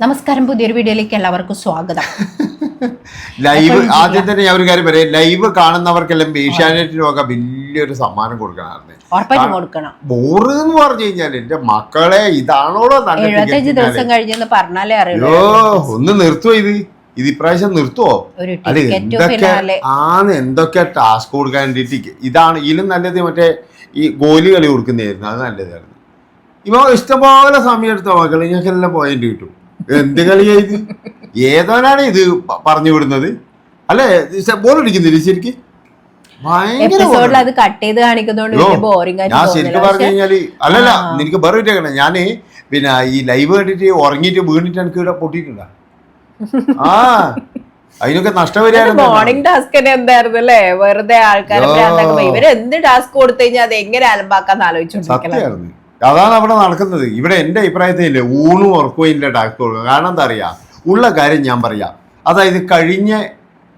നമസ്കാരം പുതിയൊരു വീഡിയോയിലേക്ക് എല്ലാവർക്കും സ്വാഗതം. ലൈവ് ആദ്യം തന്നെ ഞാൻ ഒരു കാര്യം പറയാം. ലൈവ് കാണുന്നവർക്കെല്ലാം ഏഷ്യാനെറ്റിനൊക്കെ വലിയൊരു സമ്മാനം കൊടുക്കണമായിരുന്നു. കൊടുക്കണം. ബോറ് എന്ന് പറഞ്ഞു കഴിഞ്ഞാൽ എന്റെ മക്കളെ ഇതാണോടോ എഴുപത്തഞ്ച് ദിവസം കഴിഞ്ഞെന്ന് പറഞ്ഞാലേ അറിയുള്ളൂ. ഒന്ന് നിർത്തുവോ ഇത്. ഇത് ഇപ്രാവശ്യം നിർത്തുവോ? അല്ല എന്തൊക്കെ ആന്ന് എന്തൊക്കെ ടാസ്ക് കൊടുക്കാൻ വേണ്ടിട്ട് ഇതാണ് ഇതിലും നല്ലത് മറ്റേ ഈ ഗോലി കളി കൊടുക്കുന്നതായിരുന്നു. അത് നല്ലതായിരുന്നു. ഇവ ഇഷ്ടംപോലെ സമയം എടുത്തോ മക്കളെ? ഞങ്ങൾക്ക് എല്ലാം പോയിന്റ് കിട്ടും. എന്ത് കളിയാ ഇത് ഏതോനാണ് ഇത് പറഞ്ഞു വിടുന്നത്? അല്ലേ? ബോൾ അടിക്കുന്നില്ലേ ശരിക്ക്? എപ്പിസോഡിൽ അത് കട്ട് ചെയ്ത് കാണിക്കുന്നതുകൊണ്ട് ബോറിംഗ് ഞാൻ ശരിക്കും പറഞ്ഞു കഴിഞ്ഞാൽ അല്ലല്ല. നിനക്ക് വേറെ വിട്ടേക്കണേ ഞാൻ പിന്നെ ഈ ലൈവ് കണ്ടിട്ട് ഉറങ്ങിയിട്ട് വീണിട്ട് എനിക്ക് ഇവിടെ പൊട്ടിയിട്ടുണ്ട? ആ അതിനൊക്കെ നഷ്ടപരിഹാരം മോർണിംഗ് ടാസ്ക് തന്നെ എന്തായിരുന്നു അല്ലേ? വെറുതെ ആൾക്കാരെ ഇവരെന്ത് ടാസ്ക് കൊടുത്തു കഴിഞ്ഞാൽ അത് എങ്ങനെ അലമ്പാക്കാന്ന് ആലോചിച്ചോണ്ടിരിക്കണം. അതാണ് അവിടെ നടക്കുന്നത്. ഇവിടെ എന്റെ അഭിപ്രായത്തിൽ ഊണും ഉറക്കുകയും ഇല്ല ടാക്സ് കൊടുക്കുക കാരണം എന്താ അറിയാ? ഉള്ള കാര്യം ഞാൻ പറയാം. അതായത് കഴിഞ്ഞ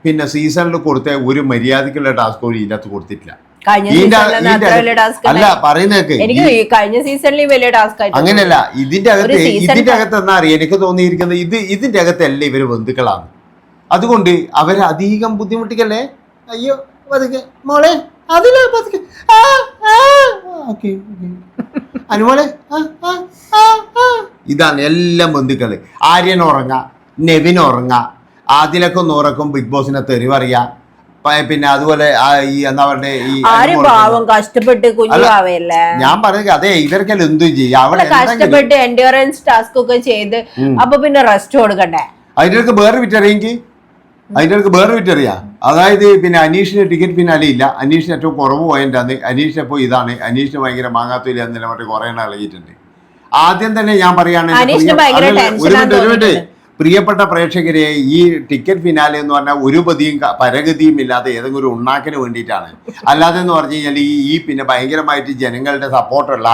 പിന്നെ സീസണിൽ കൊടുത്ത ഒരു മര്യാദക്കുള്ള ടാസ്ക് പോലും ഇതിനകത്ത് കൊടുത്തിട്ടില്ല. അല്ല പറയുന്നേക്ക് കഴിഞ്ഞ സീസണിൽ വലിയ ടാസ്ക് അങ്ങനെയല്ല ഇതിന്റെ അകത്ത് ഇതിന്റെ അകത്ത് എന്നാ അറിയാം? എനിക്ക് തോന്നിയിരിക്കുന്നത് ഇത് ഇതിന്റെ അകത്തല്ല ഇവർ ബന്ധുക്കളാണ്? അതുകൊണ്ട് അവരെ അധികം ബുദ്ധിമുട്ടിക്കല്ലേ? അയ്യോ പതുക്കെ. മോളെ അതിലെ പതുക്കെ. ഓക്കേ, ആ. ഇതാണ് എല്ലാം ബന്ധുക്കൾ. ആര്യൻ ഉറങ്ങ നെവിൻ ഉറങ്ങ ആദിലൊക്കെ ഒന്ന് ഉറക്കും ബിഗ് ബോസിനെ തെറിവറിയ പിന്നെ അതുപോലെ ഈ എന്താ പറയുക ഈ ആരും പാവം കഷ്ടപ്പെട്ട് കുഞ്ഞു അല്ല, ഞാൻ പറയുക അതെ ഇവർക്കെല്ലാം എന്തും ചെയ്യാം. അവിടെ കഷ്ടപ്പെട്ട് എൻഡ്യൂറൻസ് ടാസ്ക് ഒക്കെ ചെയ്ത്. അപ്പൊ പിന്നെ റെസ്റ്റ് കൊടുക്കണ്ടേ? അതിന്റെ വേറെ വിറ്ററിയെങ്കിൽ അതിന്റെ അടുത്ത് വേറെ വിറ്ററിയാ അതായത് പിന്നെ അനീഷിന് ടിക്കറ്റ് പിന്നാലെ ഇല്ല. അനീഷിന് ഏറ്റവും കുറവ് പോയിന്റ് ആണ്. അനീഷിനെ പോയി ഇതാണ്? അനീഷിന് ഭയങ്കര മാങ്ങാത്തില്ല എന്നില്ല മറ്റേ കുറേ എണ്ണം ഇളകിയിട്ടുണ്ട്. ആദ്യം തന്നെ ഞാൻ പറയുകയാണെങ്കിൽ. പ്രിയപ്പെട്ട പ്രേക്ഷകരെ ഈ ടിക്കറ്റ് ഫിനാലെ എന്ന് പറഞ്ഞാൽ ഒരു പതിയും പരഗതിയും ഇല്ലാതെ ഏതെങ്കിലും ഒരു ഉണ്ണാക്കിന് വേണ്ടിയിട്ടാണ്. അല്ലാതെ എന്ന് പറഞ്ഞു കഴിഞ്ഞാൽ ഈ ഈ പിന്നെ ഭയങ്കരമായിട്ട് ജനങ്ങളുടെ സപ്പോർട്ടുള്ള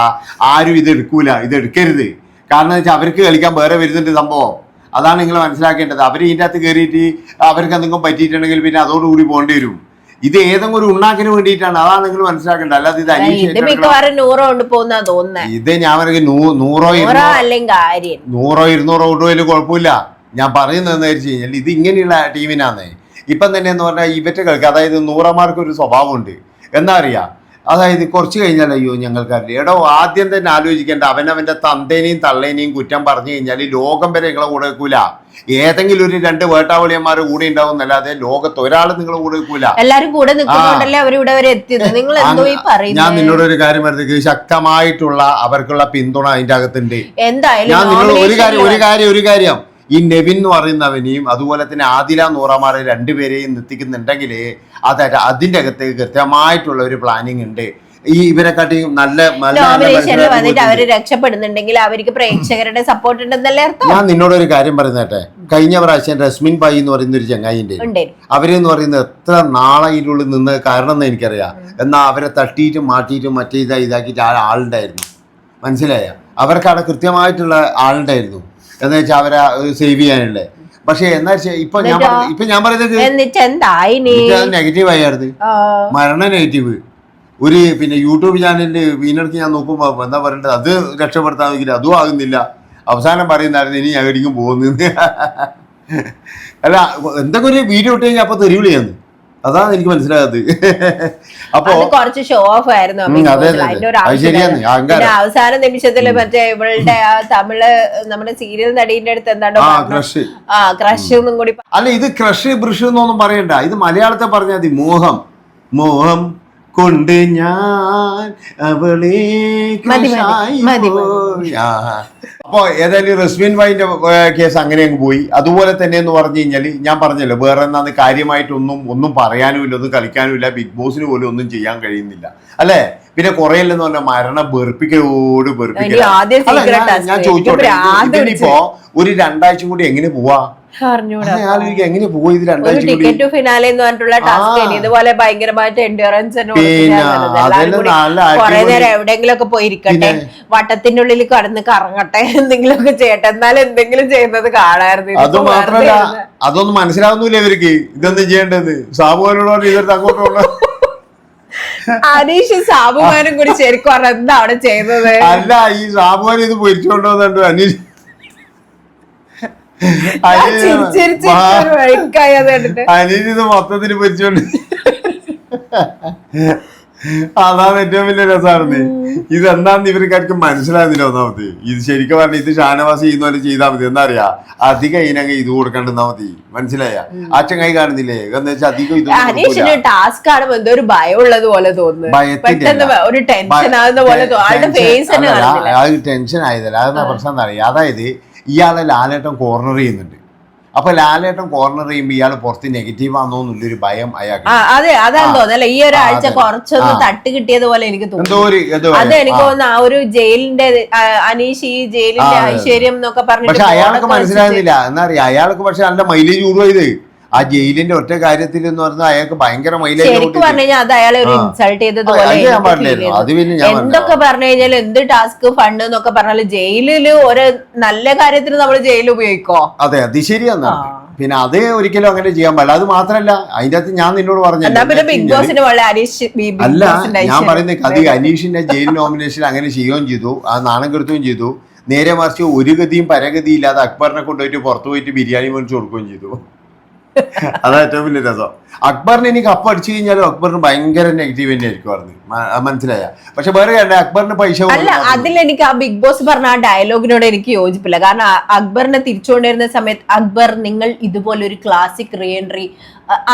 ആരും ഇത് എടുക്കൂല. ഇത് എടുക്കരുത്. കാരണം വെച്ചാൽ അവർക്ക് കളിക്കാൻ വേറെ വരുന്നുണ്ട് സംഭവം. അതാണ് നിങ്ങൾ മനസ്സിലാക്കേണ്ടത്. അവർ ഇതിന്റെ അകത്ത് കയറിയിട്ട് അവർക്ക് എന്തെങ്കിലും പറ്റിയിട്ടുണ്ടെങ്കിൽ പിന്നെ അതോടുകൂടി പോകേണ്ടി വരും. ഇത് ഏതെങ്കിലും ഒരു ഉണ്ണാക്കിന് വേണ്ടിയിട്ടാണ്. അതാണ് നിങ്ങൾ മനസ്സിലാക്കേണ്ടത്. അല്ലാതെ ഇത് അനീഷ് ഇത് ഏറ്റെടുക്കണം. മിക്കവാറും നൂറോ കൊണ്ട് പോകുന്ന തോന്നുന്നേ. ഇത് ഞാൻ പറയുക നൂറോ നൂറോ ഇരുന്നൂറോ കൊണ്ട് കൊണ്ടുപോയാലും കുഴപ്പമില്ല. ഞാൻ പറയുന്നതെന്ന് വെച്ച് കഴിഞ്ഞാൽ ഇത് ഇങ്ങനെയുള്ള ടീമിനാന്നേ. ഇപ്പം തന്നെ എന്ന് പറഞ്ഞാൽ ഇവറ്റ കളിക്കുക അതായത് നൂറന്മാർക്ക് ഒരു സ്വഭാവമുണ്ട്. എന്താ അറിയാ? അതായത് കുറച്ച് കഴിഞ്ഞാൽ അയ്യോ ഞങ്ങൾക്കറിയില്ല എടോ ആദ്യം തന്നെ ആലോചിക്കേണ്ട. അവനവന്റെ തന്തേനെയും തള്ളേനെയും കുറ്റം പറഞ്ഞു കഴിഞ്ഞാൽ ലോകം വരെ നിങ്ങളെ കൂടെ വെക്കൂല ഏതെങ്കിലും ഒരു രണ്ട് വേട്ടാവളിയന്മാർ കൂടെ ഉണ്ടാവും എന്നല്ലാതെ ലോകത്ത് ഒരാൾ നിങ്ങളെ കൂടെ വെക്കൂല എല്ലാരും കൂടെ വരെ എത്തിയത്? നിങ്ങൾ എന്തോ ഈ ഞാൻ പറയുന്നത് നിന്നോട് ഒരു കാര്യം പറഞ്ഞത് ശക്തമായിട്ടുള്ള അവർക്കുള്ള പിന്തുണ അതിന്റെ അകത്തുണ്ട്. എന്തായാലും ഞാൻ ഒരു കാര്യം ഒരു കാര്യം ഒരു കാര്യം. ഈ നെവിൻ എന്ന് പറയുന്നവനെയും അതുപോലെ തന്നെ ആദില നൂറമാരെ രണ്ടുപേരെയും നിർത്തിക്കുന്നുണ്ടെങ്കിൽ അത് അതിന്റെ അകത്ത് കൃത്യമായിട്ടുള്ള ഒരു പ്ലാനിങ് ഉണ്ട്. ഈ ഇവരെക്കാട്ടിയും നല്ല വന്നിട്ട് അവർ രക്ഷപ്പെടുന്നുണ്ടെങ്കിൽ അവർക്ക് പ്രേക്ഷകരുടെ സപ്പോർട്ട് ഉണ്ടെന്നല്ലേ ഞാൻ നിന്നോട് ഒരു കാര്യം പറയുന്നേട്ടെ കഴിഞ്ഞ പ്രാവശ്യം രസ്മിൻ ബായി എന്ന് പറയുന്ന ഒരു ചങ്ങായിന്റെ അവരെന്ന് പറയുന്നത് എത്ര നാളയിലുള്ളിൽ നിന്ന് കാരണം എന്ന് എനിക്കറിയാം. എന്നാ അവരെ തട്ടിയിട്ടും മാറ്റിയിട്ടും മറ്റേ ഇതാ ഇതാക്കിയിട്ട് ആ ആളുണ്ടായിരുന്നു. മനസ്സിലായ? അവർക്ക് അവിടെ കൃത്യമായിട്ടുള്ള ആളുണ്ടായിരുന്നു. എന്ന് വെച്ചാൽ അവരെ സേവ് ചെയ്യാനുള്ളത് പക്ഷേ എന്നാ ഇപ്പൊ ഞാൻ ഇപ്പൊ ഞാൻ പറയുന്നത് എന്നിട്ട് എന്തായി നെഗറ്റീവ് ആയിരുന്നു മരണ നെഗറ്റീവ് ഒരു പിന്നെ യൂട്യൂബ് ചാനലിന്റെ വീണർക്ക് ഞാൻ നോക്കുമ്പോ എന്താ പറയണ്ടത്? അത് രക്ഷപ്പെടുത്താമെങ്കിൽ അതും ആകുന്നില്ല. അവസാനം പറയുന്നായിരുന്നു ഇനി ഞാൻ എവിടേക്കും പോകുന്നു അല്ല എന്തൊക്കെ ഒരു വീഡിയോ ഇട്ട് കഴിഞ്ഞാൽ അപ്പൊ തെരുവിളിയാന്ന് അതാണ് എനിക്ക് മനസ്സിലാകാത്തത് അപ്പൊ കുറച്ച് ഷോ ഓഫ് ആയിരുന്നു. അവസാന നിമിഷത്തിൽ മറ്റേ ഇവളുടെ ആ തമിഴ് നമ്മുടെ സീരിയൽ നടീന്റെ അടുത്ത് എന്താണ് ക്രഷ് ആ ക്രഷ് ഒന്നും കൂടി അല്ല ഇത് ക്രഷ് ബ്രഷ് എന്നൊന്നും പറയണ്ട. ഇത് മലയാളത്തെ പറഞ്ഞാൽ മതി. മോഹം. മോഹം. കൊണ്ട് ഞാൻ അവളെ. അപ്പോ ഏതായാലും റസ്മിൻ വൈന്റെ കേസ് അങ്ങനെ അങ്ങ് പോയി. അതുപോലെ തന്നെ എന്ന് പറഞ്ഞു കഴിഞ്ഞാൽ ഞാൻ പറഞ്ഞല്ലോ വേറെ എന്നാന്ന് കാര്യമായിട്ടൊന്നും ഒന്നും പറയാനും ഇല്ല ഒന്നും കളിക്കാനും ഇല്ല ബിഗ് ബോസിന് പോലും ഒന്നും ചെയ്യാൻ കഴിയുന്നില്ല. അല്ലെ? പിന്നെ കുറെയല്ലെന്ന് പറഞ്ഞാൽ മരണം വെറുപ്പിക്കലോട് secret ഞാൻ-. ചോദിച്ചോട്ടെ ഇതിനിപ്പോ ഒരു രണ്ടാഴ്ച കൂടി എങ്ങനെ പോവാ? എങ്ങനെ പോയി ഇത് ടിക്കറ്റ് ഫിനാലെ എന്ന് പറഞ്ഞിട്ടുള്ള ടാസ്ക് ആ. ഇതുപോലെ ഭയങ്കരമായിട്ട് എൻഡ്യൂറൻസ് പിന്നെ അതെല്ലാം നല്ല കുറെ അടിപൊളി. നേരം എവിടെയെങ്കിലും ഒക്കെ പോയിരിക്കട്ടെ. പിന്നെ? വട്ടത്തിന്റെ ഉള്ളിൽ കടന്ന് കറങ്ങട്ടെ. എന്തെങ്കിലും ഒക്കെ ചെയ്യട്ടെ. എന്നാലും എന്തെങ്കിലും ചെയ്യുന്നത് കാണായിരുന്നു അത് മാത്രമല്ല. അതൊന്നും മനസ്സിലാവുന്നില്ല ഇവർക്ക്. ഇതൊന്നും ചെയ്യേണ്ടത്? സാബുവിനോട് അങ്ങോട്ടുള്ള അനീഷ് സാബുമാനും കൂടി ശരിക്കും പറഞ്ഞ എന്താണ് ചെയ്തത്? അല്ല ഈ സാബുവിനെ ഇത് പൊരിച്ചുകൊണ്ടു വന്നിട്ട് അനിയനിത് മൊത്തത്തിന് പൊരിച്ചോണ്ട് അതാണ് ഏറ്റവും വലിയ രസമാണ് ഇത് എന്താന്ന് ഇവർക്കാർക്ക് മനസ്സിലാകുന്നില്ല ഒന്നാമത്. ഇത് ശരിക്കും പറഞ്ഞ ഇത് ഷാനവാസ് ചെയ്യുന്ന പോലെ ചെയ്താൽ മതി. എന്താ പറയാ അധികം ഇതിനങ്ങ് ഇത് കൊടുക്കണ്ടെന്നാ മതി. മനസ്സിലായ? അച്ഛൻ കൈ കാണുന്നില്ലേ? എന്ന് വെച്ചാൽ അധികം ഇത് ടാസ്ക് ആണ് എന്തോ ഒരു ഭയം ഉള്ളത് പോലെ തോന്നുന്നു. ടെൻഷൻ അത് ടെൻഷൻ ആയതല്ല. അതെന്താ പ്രശ്നം എന്താ പറയാ അതായത് ഇയാളെ ലാലേട്ടൻ കോർണർ ചെയ്യുന്നുണ്ട്. അപ്പൊ ലാലേട്ടൻ കോർണർ ചെയ്യുമ്പോൾ ഇയാൾ പുറത്ത് നെഗറ്റീവ് ആണോ എന്നുള്ളൊരു ഭയം അയാൾക്ക് അതെ ആ. തോന്നുന്നല്ലേ ഈ ഒരാഴ്ച കുറച്ചൊന്ന്. തട്ട് കിട്ടിയത് പോലെ എനിക്ക് തോന്നുന്നു അത് എനിക്ക് തോന്നുന്നു ആ ഒരു ജയിലിന്റെ അനീഷ് ഈ ജയിലിന്റെ. ഐശ്വര്യം എന്നൊക്കെ പറഞ്ഞിട്ട് പക്ഷെ അയാൾക്ക് മനസ്സിലാകുന്നില്ല. എന്നറിയാം അയാൾക്ക് പക്ഷെ നല്ല മൈലേജ് കൂടുക ഇത്. ആ ജയിലിന്റെ ഒറ്റ കാര്യത്തിൽ എന്ന് പറഞ്ഞാൽ അയാൾക്ക് ഭയങ്കര ശരിക്കും പറഞ്ഞു കഴിഞ്ഞാൽ അത് അയാളെ ഒരു ഇൻസൾട്ട് എന്തൊക്കെ പറഞ്ഞു കഴിഞ്ഞാൽ എന്ത് ടാസ്ക് ഫണ്ട് എന്നൊക്കെ പറഞ്ഞാൽ ജയിലിൽ ഒരു നല്ല കാര്യത്തിന് നമ്മൾ ജയിൽ ഉപയോഗിക്കോ? അതെ അത് ശരിയാന്ന്. പിന്നെ അത് ഒരിക്കലും അങ്ങനെ ചെയ്യാൻ പാടില്ല. അത് മാത്രല്ല അതിന്റെ അകത്ത് ഞാൻ നിന്നോട് പറഞ്ഞു അല്ല ഞാൻ പറയുന്ന പറയുന്നത് അത് അനീഷിന്റെ ജയിൽ നോമിനേഷൻ അങ്ങനെ ചെയ്യുകയും ചെയ്തു. ആ നാണം കെടുത്തുകയും ചെയ്തു. നേരെ മറിച്ച് ഒരു ഗതിയും പരഗതിയില്ലാതെ അക്ബറിനെ കൊണ്ടുപോയിട്ട് പുറത്തു പോയിട്ട് ബിരിയാണി മേടിച്ചു കൊടുക്കുകയും ചെയ്തു. അതാ ഏറ്റവും വലിയ രസം. അക്ബറിന് എനിക്ക് അപ്പം അടിച്ചു കഴിഞ്ഞാലും അക്ബറിന് ഭയങ്കര നെഗറ്റീവ് തന്നെ ആയിരിക്കും പറഞ്ഞു മനസ്സിലായ? പക്ഷെ വേറെ കണ്ടേ അക്ബറിന് പൈസ അല്ല. അതിൽ എനിക്ക് ആ ബിഗ് ബോസ് പറഞ്ഞ ആ ഡയലോഗിനോട് എനിക്ക് യോജിപ്പില്ല. കാരണം അക്ബറിനെ തിരിച്ചുകൊണ്ടിരുന്ന സമയത്ത് അക്ബർ നിങ്ങൾ ഇതുപോലെ ഒരു ക്ലാസിക് റീ എൻട്രി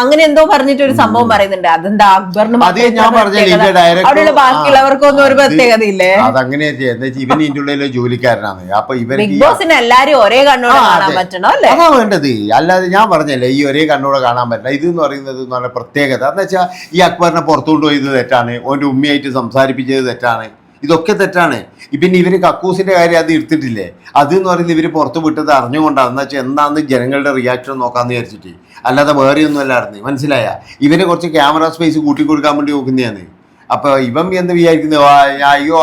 അങ്ങനെ എന്തോ പറഞ്ഞിട്ട് ഒരു സംഭവം പറയുന്നുണ്ട്. അതെന്താ അക്ബറിന് അവിടെയുള്ള ബാക്കിയുള്ളവർക്കൊന്നും ഒരു പ്രത്യേകത ഇല്ലേ അതങ്ങനെ ഇവൻ ഇതിന്റെ ഉള്ളിലെ ജോലിക്കാരനാണ്. അപ്പൊ ഇവർക്ക് ബിഗ് ബോസിന് എല്ലാരും ഒരേ കണ്ണോടെ കാണാൻ പറ്റണോ അല്ലേ? അതാ വേണ്ടത്. അല്ലാതെ ഞാൻ പറഞ്ഞല്ലേ ഈ ഒരേ കണ്ണോടെ കാണാൻ പറ്റില്ല. ഇത് എന്ന് പറയുന്നത് എന്ന് പറഞ്ഞ പ്രത്യേകത. എന്ന് വെച്ചാൽ ഈ അക്ബറിനെ പുറത്തുകൊണ്ട് പോയത് തെറ്റാണ്. ഓന്റെ ഉമ്മയായിട്ട് സംസാരിപ്പിച്ചത് തെറ്റാണ്. ഇതൊക്കെ തെറ്റാണ്. പിന്നെ ഇവർ കക്കൂസിന്റെ കാര്യം അത് എടുത്തിട്ടില്ലേ? അത് എന്ന് പറയുന്നത് ഇവർ പുറത്ത് വിട്ടത് അറിഞ്ഞുകൊണ്ടാണ്. എന്ന് വെച്ചാൽ എന്താന്ന് ജനങ്ങളുടെ റിയാക്ഷൻ നോക്കാമെന്ന് വിചാരിച്ചിട്ട്. അല്ലാതെ വേറെ ഒന്നും അല്ലായിരുന്നു മനസ്സിലായ? ഇവരെ കുറച്ച് ക്യാമറ സ്പേസ് കൂട്ടി കൊടുക്കാൻ വേണ്ടി നോക്കുന്നതാണ്. അപ്പൊ ഇവൻ എന്ത് വിചാരിക്കുന്നത് അയ്യോ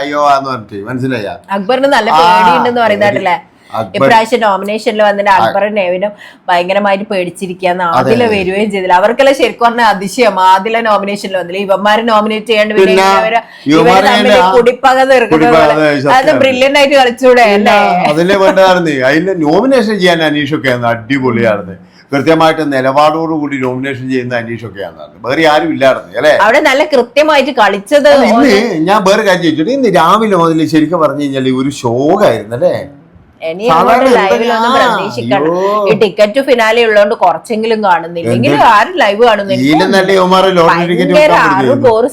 അയ്യോ ആന്ന് എന്ന് പറഞ്ഞിട്ട്. മനസ്സിലായ? അക്ബറിന് നല്ല പേടിയുണ്ടെന്ന് പറയുന്നതല്ലേ ഇപ്രാവശ്യം നോമിനേഷനിൽ വന്നിട്ട് അക്ബറും നേവിനും ഭയങ്കരമായിട്ട് പേടിച്ചിരിക്കാന്ന് ആദില വരികയും ചെയ്തില്ല. അവർക്കെല്ലാം ശരിക്കും പറഞ്ഞ അതിശയം. ആദില നോമിനേഷനിൽ വന്നില്ല. ഇവന്മാരെ നോമിനേറ്റ് ചെയ്യാണ്ട് പിന്നെ കുടിപ്പക. അതെ, ആയിട്ട് കളിച്ചൂടെ അല്ലേ? അതിലെ വേണ്ടതായിരുന്നു അതിന്റെ നോമിനേഷൻ ചെയ്യാൻ അടിപൊളിയായിരുന്നു. കൃത്യമായിട്ട് നിലപാടോട് കൂടി നോമിനേഷൻ ചെയ്യുന്ന അനീഷൊക്കെയാണ് വേറെ ആരും ഇല്ലായിരുന്നു അല്ലെ? അവിടെ നല്ല കൃത്യമായിട്ട് കളിച്ചത് ഇന്ന് ഞാൻ വേറെ കാര്യം ചോദിച്ചിട്ട്? ഇന്ന് രാവിലെ മുതൽ ശരിക്കും പറഞ്ഞു കഴിഞ്ഞാൽ ഒരു ശോകായിരുന്നു അല്ലേ? ഇനി അങ്ങോട്ട് ലൈവിലൊന്നും പ്രതീക്ഷിക്കണം ഈ ടിക്കറ്റ് ഫിനാലെ ഉള്ളതുകൊണ്ട് കുറച്ചെങ്കിലും കാണുന്നില്ല. എങ്കിലും ആരും ലൈവ് കാണുന്നില്ല.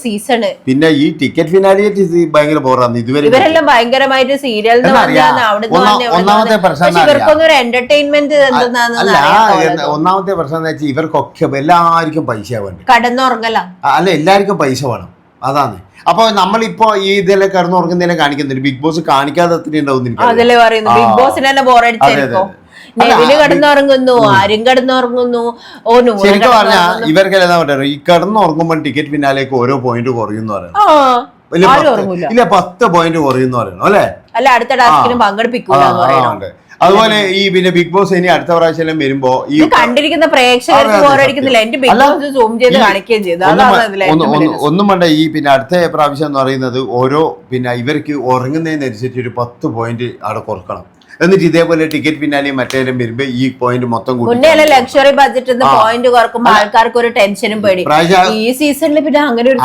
സീസണ് പിന്നെ ഈ ടിക്കറ്റ് ഫിനാലി ഭയങ്കര ബോറാണ് ഇതുവരെ ഇവരെല്ലാം ഭയങ്കരമായിട്ട് സീരിയൽ? ഒന്നാമത്തെ പ്രശ്നം ഇവർക്കൊന്നും ഒരു എന്റർടൈൻമെന്റ് എന്തെന്നാന്ന് അല്ല അറിയാൻ എന്താ- ഒന്നാമത്തെ പ്രശ്നം എന്താ വെച്ചാൽ ഇവർക്കൊക്കെ എല്ലാവർക്കും പൈസ വേണം. കടന്നുറങ്ങല. അല്ല എല്ലാവർക്കും പൈസ വേണം. അതാണ്. അപ്പൊ നമ്മളിപ്പോ ഈ ഇതിലെ കിടന്നുറങ്ങുന്നതിനെ കാണിക്കുന്നില്ല ബിഗ് ബോസ് കാണിക്കാതെ. അതല്ലേ പറയുന്നു ബിഗ് ആ. ബോസിന് തന്നെ ബോറടിച്ചായിരിക്കും അതെ, അതെ. നെവിൽ കിടന്നുറങ്ങുന്നു ആരും കിടന്നുറങ്ങുന്നു ഓ ശരിക്കും പറഞ്ഞാ. ഇവർക്ക് എന്താ പറയുക ഈ കിടന്നുറങ്ങുമ്പോൾ ടിക്കറ്റ് പിന്നാലേക്ക് ഓരോ പോയിന്റ് കുറയുന്നു പറയുന്നു ആ വലിയ ആരും ഇല്ല പത്ത് പോയിന്റ് കുറയുന്നു പറയുന്നു അല്ലെ? അല്ല അടുത്ത പങ്കെടുപ്പിക്കൂല അതുപോലെ ഈ പിന്നെ ബിഗ് ബോസ് ഇനി അടുത്ത പ്രാവശ്യം വരുമ്പോ ഈ കണ്ടിരിക്കുന്ന പ്രേക്ഷകർക്ക്. ഒന്നും വേണ്ട ഈ പിന്നെ അടുത്ത പ്രാവശ്യം എന്ന് പറയുന്നത് ഓരോ പിന്നെ ഇവർക്ക് ഉറങ്ങുന്നതിനനുസരിച്ച് ഒരു പത്ത് പോയിന്റ് അവിടെ കുറക്കണം. എന്നിട്ട് ഇതേപോലെ ടിക്കറ്റ് പിന്നാലെയും മറ്റേലും വരുമ്പോ ഈ പോയിന്റ് മൊത്തം മുന്നേ ലക്ഷറി ബഡ്ജറ്റ് പോയിന്റ് കുറക്കുമ്പോ ആൾക്കാർക്ക് ഒരു ടെൻഷനും പേടി ഈ സീസണിൽ പിന്നെ അങ്ങനെ ഒരു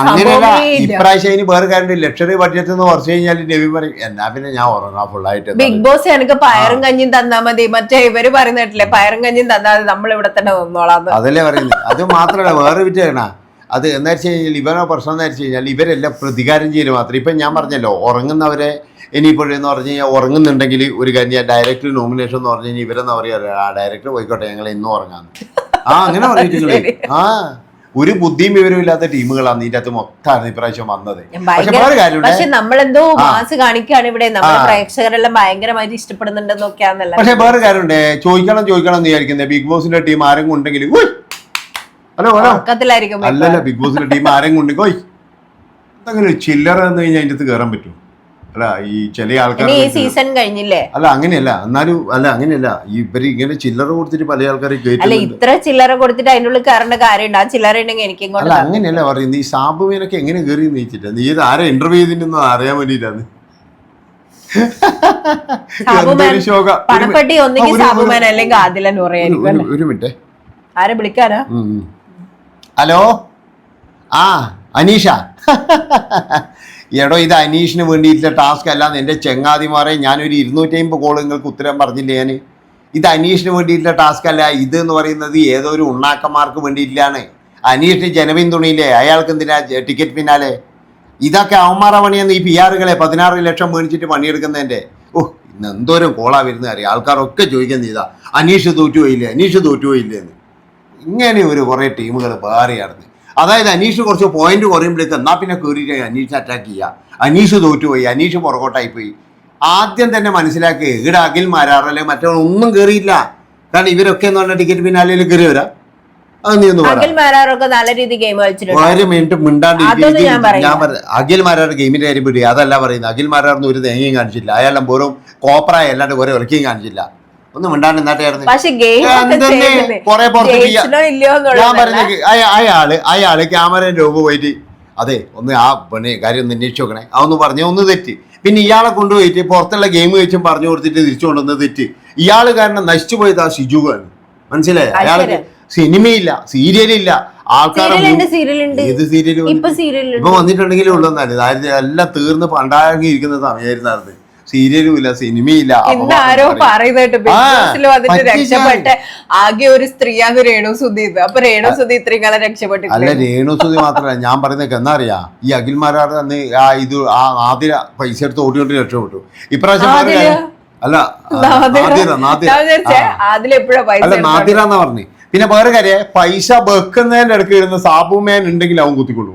ഇപ്രാവശ്യം ഇനി വേറെ കാര്യം ലക്ഷറി ബഡ്ജറ്റ് എന്ന് കുറച്ച് കഴിഞ്ഞാൽ നബി പറയും എന്നാ പിന്നെ ഞാൻ ഉറങ്ങാം ഫുള്ളായിട്ട് ബിഗ് ബോസ് എനിക്ക് പയറും കഞ്ഞിയും തന്നാ മതി. മറ്റേ ഇവർ പറയുന്നിട്ടില്ലേ പയറും കഞ്ഞിയും തന്നാൽ നമ്മൾ ഇവിടെ തന്നെ നിന്നോളാം അതല്ലേ പറയുന്നത് അത് മാത്രമല്ല വേറെ വിറ്റാണ് അത് എന്താ വെച്ച് കഴിഞ്ഞാൽ ഇവരുടെ പ്രശ്നം എന്താ വെച്ച് കഴിഞ്ഞാൽ ഇവരെല്ലാം പ്രതികാരം ചെയ്യൽ മാത്രം. ഇപ്പം ഞാൻ പറഞ്ഞല്ലോ ഉറങ്ങുന്നവരെ ഇനിയിപ്പോഴെന്ന് പറഞ്ഞു കഴിഞ്ഞാൽ ഉറങ്ങുന്നുണ്ടെങ്കിൽ ഒരു കാര്യം ഡയറക്ടർ നോമിനേഷൻ എന്ന് പറഞ്ഞു കഴിഞ്ഞാൽ ഇവരെന്താ പറയുക ആ ഡയറക്ടർ പോയിക്കോട്ടെ ഞങ്ങൾ ഇന്നും ഉറങ്ങാന്ന്. ആ അങ്ങനെ പറഞ്ഞിട്ടുള്ളേ ആ ഒരു ബുദ്ധിയും വിവരവും ഇല്ലാത്ത ടീമുകളാണ് ഇതിന്റെ അകത്ത് മൊത്തമാണ് ഇപ്രാവശ്യം വന്നത്. പക്ഷെ വേറെ കാര്യമുണ്ട്. നമ്മളെന്തോ മാസ് കാണിക്കാണ് ഇവിടെ. നമ്മുടെ. പ്രേക്ഷകരെല്ലാം ഭയങ്കരമായിട്ട് ഇഷ്ടപ്പെടുന്നുണ്ടെന്നൊക്കെയാന്നല്ല പക്ഷെ വേറെ കാര്യമുണ്ട്. ചോദിക്കണം ചോദിക്കണം എന്ന് വിചാരിക്കുന്നത് ബിഗ് ബോസിന്റെ ടീം ആരെങ്കിലും ഉണ്ടെങ്കിൽ! ഹലോ അല്ലല്ല ബിഗ് ബോസിന്റെ ടീം ആരെങ്കിലും ഉണ്ടെങ്കിൽ അങ്ങനെ ചില്ലറ എന്ന് കഴിഞ്ഞാൽ അതിന്റെ അകത്ത് കയറാൻ പറ്റും അല്ല ഈ ചില ആൾക്കാർ ഈ സീസൺ കഴിഞ്ഞില്ലേ? അല്ല അങ്ങനെയല്ല. എന്നാലും അല്ല അങ്ങനെയല്ല. ഇവർ ഇങ്ങനെ ചില്ലറ കൊടുത്തിട്ട് പല ആൾക്കാരെ അല്ല ഇത്ര ചില്ലറ കൊടുത്തിട്ട് അതിന്റെ ഉള്ളിൽ കയറേണ്ട കാര്യമുണ്ട്. ആ ചില്ലറ ഉണ്ടെങ്കിൽ എനിക്ക് അല്ല. അങ്ങനെയല്ല പറയുന്നത്. ഈ സാബുവിനൊക്കെ എങ്ങനെ കയറി നീച്ചിട്ട് നീ ഇത് ആരെ ഇന്റർവ്യൂ ചെയ്തിട്ടൊന്നും അറിയാൻ വേണ്ടിയിട്ടാണ്. പണപ്പെട്ടി ഒന്നെങ്കിൽ സാബുമാൻ അല്ലെങ്കിൽ ഒരു- മിനിറ്റ്. ആരെ വിളിക്കാനാ. ഹലോ? ആ അനീഷ. എടോ ഇത് അനീഷിന് വേണ്ടിയിട്ടുള്ള ടാസ്ക് അല്ലാന്ന് എന്റെ ചെങ്ങാതിമാരെ ഞാനൊരു ഇരുന്നൂറ്റി അമ്പത് കോൾ നിങ്ങൾക്ക് ഉത്തരം പറഞ്ഞില്ലേ ഞാൻ ഇത് അനീഷിന് വേണ്ടിയിട്ടുള്ള ടാസ്ക് അല്ല ഇത് എന്ന് പറയുന്നത് ഏതോ ഒരു ഉണ്ണാക്കന്മാർക്ക് വേണ്ടിയിട്ടാണ്. അനീഷിന് ജനപിന്തുണയില്ലേ അയാൾക്ക് എന്തിനാ ടിക്കറ്റ് പിന്നാലെ? ഇതൊക്കെ അവന്മാരെ പണിയെന്ന് ഈ പി ആറുകളെ പതിനാറ് ലക്ഷം മേടിച്ചിട്ട് പണിയെടുക്കുന്നതിന്റെ. ഓ ഇന്ന് എന്തോരം കോളാ വരുന്നത് അറിയാം? ആൾക്കാരൊക്കെ ചോദിക്കുന്നത് ഇതാ അനീഷ് തോറ്റുപോയില്ലേ അനീഷ് തോറ്റുപോയില്ലേ എന്ന്. ഇങ്ങനെ ഒരു കുറേ ടീമുകൾ വേറെ നടന്ന്. അതായത് അനീഷ് കുറച്ച് പോയിന്റ് കുറയുമ്പോഴേക്ക് എന്നാ പിന്നെ കയറിയിട്ട് അനീഷ് അറ്റാക്ക് ചെയ്യുക അനീഷ് തോറ്റുപോയി. അനീഷ് പുറകോട്ടായി പോയി ആദ്യം തന്നെ മനസ്സിലാക്കി ഇവിടെ അഖിൽ മാരാറല്ലേ മറ്റേ ഒന്നും കയറിയില്ല കാരണം ഇവരൊക്കെ എന്ന് പറഞ്ഞ ടിക്കറ്റ് പിന്നാലെ കയറി വരാം. അത് നീ ഒന്ന് ഒരു മിനിറ്റ് മിണ്ടാണ്ട് ഞാൻ അഖിൽ മാരാർ ഗെയിമിന്റെ കാര്യം പിടി അതല്ല പറയുന്നത്. അഖിൽ മാരാറിന് ഒരു തേങ്ങയും കാണിച്ചില്ല. അയാളും വെറും കോപ്പറായി അല്ലാണ്ട് ഒരു ഇറക്കിയും കാണിച്ചില്ല. ഒന്ന് മിണ്ടാണ്ട് എന്നാട്ടായിരുന്നു പക്ഷെ കൊറേ ഞാൻ പറഞ്ഞു അയാൾ അയാൾ ക്യാമറേന്റെ രൂപ പോയിട്ട് അതെ ഒന്ന് ആ പെണ്ണെ കാര്യം ഒന്ന് അന്വേഷിച്ച് നോക്കണേ. അതൊന്ന് പറഞ്ഞ ഒന്ന് തെറ്റ്. പിന്നെ ഇയാളെ കൊണ്ടുപോയിട്ട് പുറത്തുള്ള ഗെയിം വെച്ചും പറഞ്ഞു കൊടുത്തിട്ട് തിരിച്ചു കൊണ്ടുവന്ന് തെറ്റ്. ഇയാൾ കാരണം നശിച്ചു പോയത് ആ ഷിജുവാണ്. മനസ്സിലായി? അത് അയാൾക്ക് സിനിമയില്ല സീരിയലില്ല. ആൾക്കാരെ ഏത് സീരിയൽ ഇപ്പൊ വന്നിട്ടുണ്ടെങ്കിലും ഉള്ളതെന്നാൽ എല്ലാം തീർന്ന് പണ്ടാകി ഇരിക്കുന്ന സമയമായിരുന്നു സീരിയലും ഇല്ല സിനിമയില്ല ആരോ പറയും. പറയുന്നതായിട്ട് ആകെ ഒരു സ്ത്രീയാണ് രേണു സുധീത് അപ്പൊ രേണു സുധി ഇത്രയും കാലം രക്ഷപ്പെട്ടു അല്ല രേണു സുധി മാത്രമല്ല ഞാൻ പറയുന്നത് എന്നാ അറിയാ ഈ അഖിൽമാരാട് അന്ന് ആ ഇത് ആ ആദ്യ പൈസ എടുത്ത് ഓടിക്കൊണ്ട് രക്ഷപ്പെട്ടു. ഇപ്രാവശ്യം അല്ല നാദിര നാദിര അല്ല എന്നാ പറഞ്ഞു. പിന്നെ വേറെ കാര്യം പൈസ വെക്കുന്നതിന്റെ ഇടയ്ക്ക് ഇരുന്ന് സാബുമേൻ ഉണ്ടെങ്കിൽ അവൻ കുത്തിക്കൊള്ളു.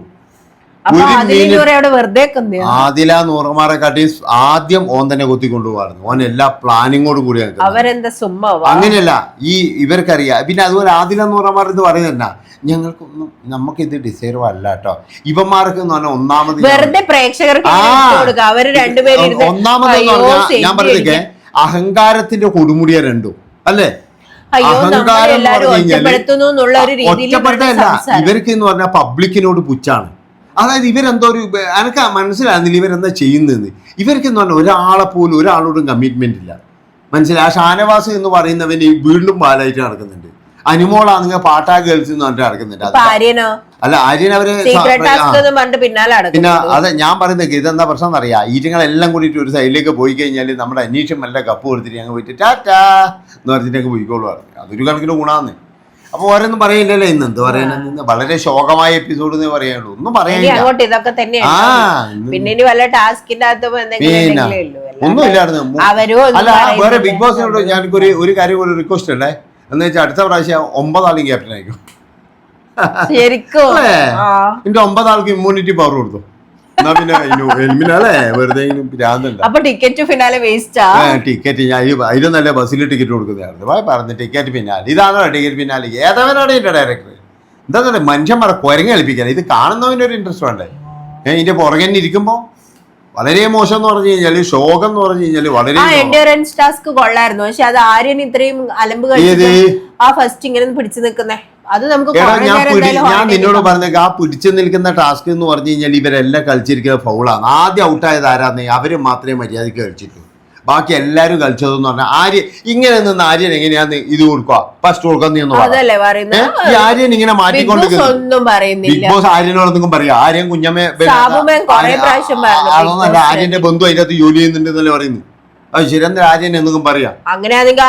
ആദില നൂറമാരെ കാട്ടി ആദ്യം ഓൻ തന്നെ കുത്തിക്കൊണ്ടുപോകാറുണ്ട് ഓൻ എല്ലാ പ്ലാനിങ്ങോട് കൂടി. അവരെന്താ സുമ്മ അങ്ങനെയല്ല ഈ ഇവർക്കറിയാം. പിന്നെ അതുപോലെ ആദില നൂറമാർ എന്ന് പറയുന്നത് ഞങ്ങൾക്കൊന്നും നമുക്ക് ഇത് ഡിസൈറോ അല്ല കേട്ടോ. ഇവന്മാർക്ക് എന്ന് പറഞ്ഞാൽ ഒന്നാമത് വെറുതെ പ്രേക്ഷകർക്ക് അവർ രണ്ടുപേരും ഒന്നാമത് എന്ന് ഞാൻ പറഞ്ഞേ അഹങ്കാരത്തിന്റെ കൊടുമുടിയ രണ്ടും. അല്ലേ? അഹങ്കാരം എന്ന് രീതിയിൽ ഇവർക്ക് എന്ന് പറഞ്ഞാൽ പബ്ലിക്കിനോട് പുച്ഛാണ്. അതായത് ഇവരെന്തോ ഒരു എനിക്ക് മനസ്സിലാകുന്നില്ല ഇവരെന്താ ചെയ്യുന്നതെന്ന്. ഇവർക്ക് എന്ന് പറഞ്ഞാൽ ഒരാളെ പോലും ഒരാളോടും കമ്മിറ്റ്മെന്റ് ഇല്ല. മനസ്സിലായി ആ ഷാനവാസ് എന്ന് പറയുന്നവൻ ഈ വീണ്ടും ബാലായിട്ട് നടക്കുന്നുണ്ട്. അനുമോളാണെങ്കിൽ പാട്ടാ ഗേൾസ് എന്ന് പറഞ്ഞിട്ട് നടക്കുന്നുണ്ട്. അല്ല ആര്യൻ അവർ പിന്നെ അതെ ഞാൻ പറയുന്നത് ഇതെന്താ പ്രശ്നം അറിയാം ഈറ്റങ്ങളെല്ലാം കൂടിയിട്ട് ഒരു സൈഡിലേക്ക് പോയി കഴിഞ്ഞാൽ നമ്മുടെ അന്വേഷണം എല്ലാം കപ്പ് കൊടുത്തിട്ട് ഞങ്ങൾ പോയിട്ട് ടാറ്റാ എന്ന് പറഞ്ഞിട്ട് ഞങ്ങൾ പോയിക്കോളൂ പറഞ്ഞു അതൊരു കണക്കിന് ഗുണാന്ന്. അപ്പൊ ഓരോന്നും പറയില്ലല്ലോ ഇന്ന്. എന്ത് പറയാനെന്ന് വളരെ ശോകമായ എപ്പിസോഡ് എന്ന് പറയാനുള്ളൂ. ഒന്നും പറയാനില്ല അങ്ങോട്ട് ഇതൊക്കെ തന്നെയാണ്. ആ പിന്നെ ഇനി വല്ല ടാസ്കിന്റെ അകത്തും പിന്നെ. ഒന്നും ഇല്ലായിരുന്നു മു- അവരും ഒന്നും അല്ല വേറെ. ബിഗ് ബോസിനോട് ഞാനൊക്കെ ഒരു കാര്യം ഒരു റിക്വസ്റ്റ് ഉണ്ടേ. എന്ന് വെച്ചാൽ അടുത്ത പ്രാവശ്യം ഒമ്പതാളും ക്യാപ്റ്റൻ ആയിരിക്കും. ശരിക്കും? അല്ലേ? ആ. എന്റെ ഒമ്പതാൾക്ക് ഇമ്മ്യൂണിറ്റി പവർ കൊടുത്തു. പിന്നെ എൽമിനല്ലേ വെറുതെ ഭ്രാന്തുണ്ട്. അപ്പൊ ടിക്കറ്റ് ഫിനാലെ വേസ്റ്റാ ടിക്കറ്റ് ഞാൻ അതിലും നല്ല ബസ്സിൽ ടിക്കറ്റ് കൊടുക്കുന്നതായിരുന്നു. പറഞ്ഞു ടിക്കറ്റ് പിന്നാലെ ഇതാണോ ടിക്കറ്റ് പിന്നാലെ ഏതവനാണ് എന്റെ ഡയറക്ടർ എന്താ പറയുക മനുഷ്യന്മാരെ കുരങ്ങ് കളിപ്പിക്കാൻ. ഇത് കാണുന്നവന്റെ ഒരു ഇൻട്രസ്റ്റ് വേണ്ടേ? ഞാൻ ഇതിന്റെ പുറകെ തന്നെ ഇരിക്കുമ്പോ വളരെ മോശം എന്ന് പറഞ്ഞു കഴിഞ്ഞാൽ ശോകം എന്ന് പറഞ്ഞു കഴിഞ്ഞാൽ വളരെ എൻഡ്യൂറൻസ് ടാസ്ക് കൊള്ളായിരുന്നു. പക്ഷെ അത് ആര്യൻ ഇത്രയും അലമ്പ് ഏത്? ആ ഫസ്റ്റ് ഇങ്ങനെ പിടിച്ചു നിൽക്കുന്നേ. അത് നമുക്ക് ഞാൻ ഞാൻ നിന്നോട് കിട്ടും. ആ പിടിച്ചു നിൽക്കുന്ന ടാസ്ക് എന്ന് പറഞ്ഞു കഴിഞ്ഞാൽ ഇവരെല്ലാം കളിച്ചിരിക്കുന്നത് ഫൗളാണ് ആദ്യം ഔട്ടായത് ആരാന്നേ അവർ മാത്രമേ മര്യാദയ്ക്ക് കളിച്ചിട്ടു ബാക്കി എല്ലാരും കളിച്ചതെന്ന് പറഞ്ഞാൽ ആര്യൻ ഇങ്ങനെ നിന്ന് ആര്യൻ എങ്ങനെയാന്ന് ഇത് കൊടുക്കുക ഫസ്റ്റ് കൊടുക്കുന്ന ആര്യൻ ഇങ്ങനെ മാറ്റിക്കൊണ്ട് ബിഗ് ബോസ് ആര്യനോടൊന്നും പറയാ? ആര്യൻ കുഞ്ഞമ്മ പറഞ്ഞു അതൊന്നല്ല ആര്യന്റെ ബന്ധു അതിന്റെ അകത്ത് ജോലി ചെയ്യുന്നുണ്ട് എന്നല്ലേ പറയുന്നു. അത് പറയാം? അങ്ങനെയാണെങ്കിൽ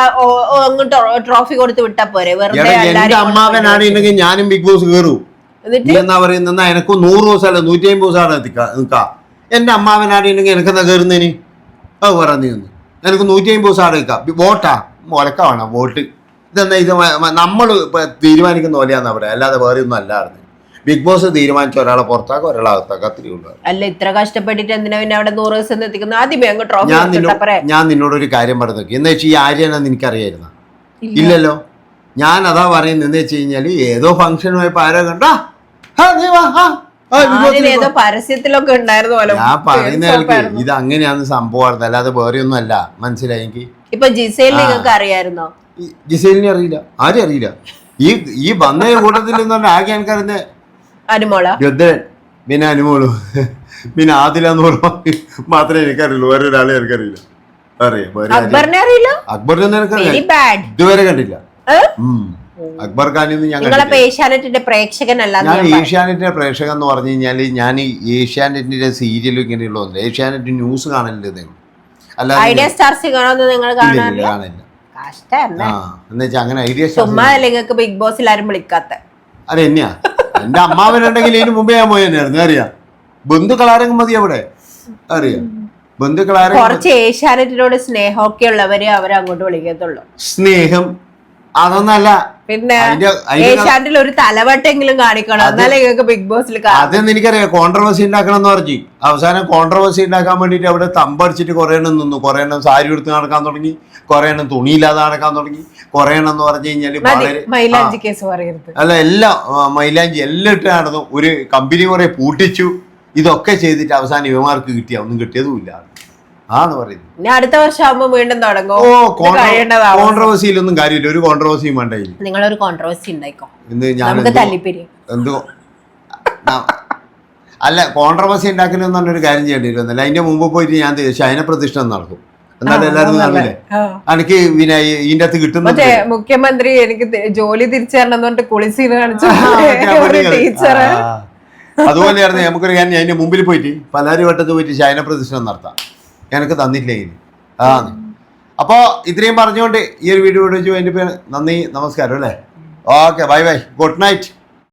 ട്രോഫി കൊടുത്ത് വിട്ടാ പോരെ. വെറുതെ എടാ എന്റെ അമ്മാവനാണ് ഞാനും ബിഗ് ബോസ് കയറും എന്നിട്ട്? നീ എന്നാ പറയുന്നത് എന്നാ എനക്ക് നൂറ് ദിവസമല്ല നൂറ്റി അമ്പത് ദിവസമാണ് നിൽക്കാ എന്റെ അമ്മാവനാണെന്നുണ്ടെങ്കിൽ എനിക്കെന്നാ കയറുന്നതിന് അത് പറ നീ ഒന്ന്. എനിക്ക് നൂറ്റി അമ്പത് ദിവസം അവിടെ നിൽക്കാം. വോട്ടാ? മുലക്ക വേണം വോട്ട്. ഇതെന്നാ ഇത് നമ്മൾ തീരുമാനിക്കുന്ന പോലെയാന്ന് അവിടെ. അല്ലാതെ വേറെ ഒന്നും അല്ലായിരുന്നു. ബിഗ് ബോസ് തീരുമാനിച്ച ഒരാളെ പുറത്താക്കും ഒരാളെ അകത്താക്കും. അത്രയേ ഉള്ളൂ അല്ല ഇത്ര കഷ്ടപ്പെട്ടിട്ട് എന്തിനാ പിന്നെ അവിടെ നൂറ് ദിവസം എത്തിക്കുന്നത് ആദ്യമേ അങ്ങ് ട്രോഫി ഞാൻ നിന്നോട് ഒരു ഞാൻ നിന്നോടൊരു കാര്യം പറഞ്ഞു നോക്കി. എന്ന് വെച്ചാൽ ഈ ആര്യനെന്ന് എനിക്കറിയായിരുന്ന. ഇല്ലല്ലോ. ഞാൻ അതാ പറയുന്നത് എന്ന് വെച്ച് കഴിഞ്ഞാൽ ഏതോ ഫംഗ്ഷൻ പോയപ്പോ ആരോ കണ്ടാ. നീ വാ, ഹാ. ആ, ബിഗ് ഏതോ പരസ്യത്തിലൊക്കെ ഉണ്ടായിരുന്നു പോലെ. ഞാൻ പറയുന്ന ഇത് അങ്ങനെയാണ് സംഭവം അല്ലാതെ വേറെ ഒന്നും അല്ല മനസ്സിലായെങ്കിൽ ഇപ്പൊ ജിസേൽ നിങ്ങൾക്ക് അറിയായിരുന്നോ? ജിസേലിനെ അറിയില്ല. ആരും അറിയില്ല. ഈ ഈ വന്ന കൂട്ടത്തിൽ ആകെ എനിക്കറിയുന്ന അനുമോള? രുദ്രൻ പിന്നെ അനുമോളും. പിന്നെ ആദിലെന്ന് പറഞ്ഞ മാത്രമേ എനിക്കറിയുള്ളൂ. വേറെ ഒരാളെ എനിക്കറിയില്ല. അറിയാം. വേറെ ആരെയും- അക്ബറിനെ അറിയില്ല? അക്ബറിനെ വെരി എനിക്കറിയാം ബാഡ് ഇതുവരെ കണ്ടില്ല ഉം. അക്ബർ ഖാനൊന്നും ഞാൻ ഏഷ്യാനെറ്റിന്റെ പ്രേക്ഷകനല്ല ഞാൻ ഏഷ്യാനെറ്റിന്റെ പ്രേക്ഷകൻ എന്ന് പറഞ്ഞു കഴിഞ്ഞാൽ ഞാൻ ഈ ഏഷ്യാനെറ്റിന്റെ സീരിയലും ഇങ്ങനെയുള്ള ഏഷ്യാനെറ്റ് ന്യൂസ് കാണലുണ്ട് അല്ലാതെ ഐഡിയ നിങ്ങൾ ഇല്ല, ഇല്ല, കാണാറില്ല? കാണില്ല കഷ്ടന്നെ ആ എന്ന് അങ്ങനെ ഐഡിയ ചുമ്മാ നിങ്ങൾക്ക് ബിഗ് ബോസിൽ ആരും വിളിക്കാത്ത. അതെ എന്നെയാ എന്റെ അമ്മാവനുണ്ടെങ്കിൽ ഇതിന് മുമ്പേ ഞാൻ പോയെന്നായിരുന്നു അറിയാ? ബന്ധുക്കളാരെങ്കിലും മതി അവിടെ. അറിയാം? ബന്ധുക്കളാരെങ്കിലും കുറച്ച് ഏഷ്യാനെറ്റിനോട് സ്നേഹമൊക്കെ ഉള്ളവരെ അവരെ അങ്ങോട്ട് വിളിക്കത്തുള്ളൂ. സ്നേഹം അതൊന്നല്ല. പിന്നെ ഏഷ്യാനെറ്റിൽ ഒരു തലവട്ടെങ്കിലും കാണിക്കണം. എന്നാലേ ഇതൊക്കെ ബിഗ് ബോസിൽ അതെന്ന് എനിക്കറിയാം. കോൺട്രവേഴ്സി ഉണ്ടാക്കണം എന്ന് പറഞ്ഞു. അവസാനം കോൺട്രവേഴ്സി ഉണ്ടാക്കാൻ വേണ്ടിട്ട് അവിടെ തമ്പടിച്ചിട്ട് കുറേ എണ്ണം നിന്നു. കുറേ എണ്ണം സാരി എടുത്ത് നടക്കാൻ തുടങ്ങി. കുറേ എണ്ണം തുണിയില്ലാതെ നടക്കാൻ തുടങ്ങി. കുറേ എണ്ണം എന്ന് പറഞ്ഞു കഴിഞ്ഞാൽ വളരെ മൈലാഞ്ചി കേസ് പറയരുത്. അല്ല എല്ലാം മൈലാഞ്ചി എല്ലാം ഇട്ട് നടന്നു. ഒരു കമ്പനി കുറെ പൂട്ടിച്ചു. ഇതൊക്കെ ചെയ്തിട്ട് അവസാനം യുവമാർക്ക് കിട്ടിയ ഒന്നും കിട്ടിയതുമില്ല. ആന്ന് പറയുന്നത് ഇനി അടുത്ത വർഷം ആകുമ്പോ വീണ്ടും തുടങ്ങും. ഓ കോൺട്രവേഴ്സിയിലൊന്നും കാര്യമില്ല. ഒരു കോൺട്രവേഴ്സിയും വേണ്ട ഇതിൽ നിങ്ങളൊരു കോൺട്രവേഴ്സി ഉണ്ടായിക്കോ. ഇന്ന് ഞാൻ നമുക്ക് എന്തോ- തല്ലിപ്പിരി. എന്തോ ന- അല്ല കോൺട്രവേഴ്സി ഉണ്ടാക്കലെന്ന് പറഞ്ഞൊരു കാര്യം ചെയ്യേണ്ടി വരുന്നില്ല അതിന്റെ മുമ്പ് പോയിട്ട് ഞാൻ ശയന പ്രതിഷ്ഠ നടക്കും. എന്നാലും എല്ലാവരും കാണില്ലേ എനിക്ക് പിന്നെ ഇതിന്റെ അകത്ത് കിട്ടുന്നത് മറ്റേ മുഖ്യമന്ത്രി എനിക്ക് തി- ജോലി തിരിച്ചു തരണം എന്ന് പറഞ്ഞിട്ട് കുളിസീന് കാണിച്ചു. ആ, ഒരു ആ. അതുപോലെയായിരുന്നു. നമുക്കൊരു കാര്യം അതിന്റെ മുമ്പിൽ പോയിട്ട് പലരും വട്ടത്ത് പോയിട്ട് ശയന പ്രതിഷ്ഠ നടത്താം. എനിക്ക് തന്നില്ലേ ഇനി? ആ. അപ്പോൾ ഇത്രയും പറഞ്ഞുകൊണ്ട് ഈ ഒരു വീഡിയോ വിളിച്ചു എന്റെ പേര് നന്ദി നമസ്കാരം അല്ലേ? Okay bye bye. Good night.